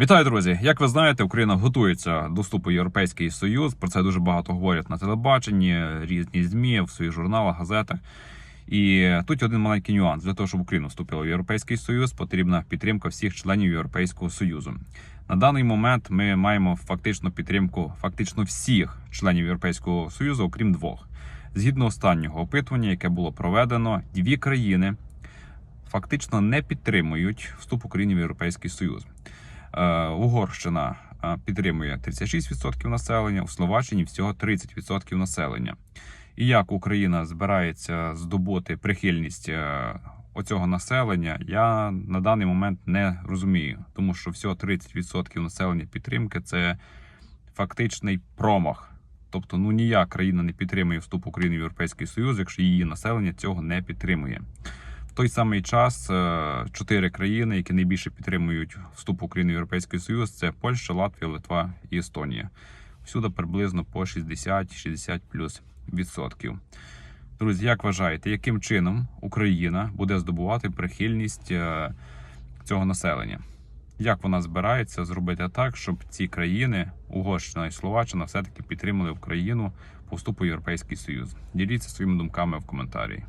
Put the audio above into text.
Вітаю, друзі! Як ви знаєте, Україна готується до вступу в Європейський Союз. Про це дуже багато говорять на телебаченні, різні змі, в своїх журналах, газетах. І тут один маленький нюанс для того, щоб Україна вступила в Європейський Союз, потрібна підтримка всіх членів Європейського Союзу. На даний момент ми маємо фактично підтримку фактично всіх членів Європейського Союзу, окрім двох. Згідно останнього опитування, яке було проведено, дві країни фактично не підтримують вступ України в Європейський Союз. Е, Угорщина е, підтримує 36% населення, у Словаччині всього 30% населення. І як Україна збирається здобути прихильність е, оцього населення, я на даний момент не розумію, тому що всього 30% населення підтримки це фактичний промах. Тобто, ну ніяк країна не підтримує вступ України в Європейський Союз, якщо її населення цього не підтримує. Той самий час е, чотири країни, які найбільше підтримують вступ України в Європейський Союз, це Польща, Латвія, Литва і Естонія. Всюди приблизно по 60-60 плюс відсотків. Друзі, як вважаєте, яким чином Україна буде здобувати прихильність е, цього населення? Як вона збирається зробити так, щоб ці країни, Угорщина і Словаччина, все-таки підтримали Україну по вступу в Європейський Союз? Діліться своїми думками в коментарі.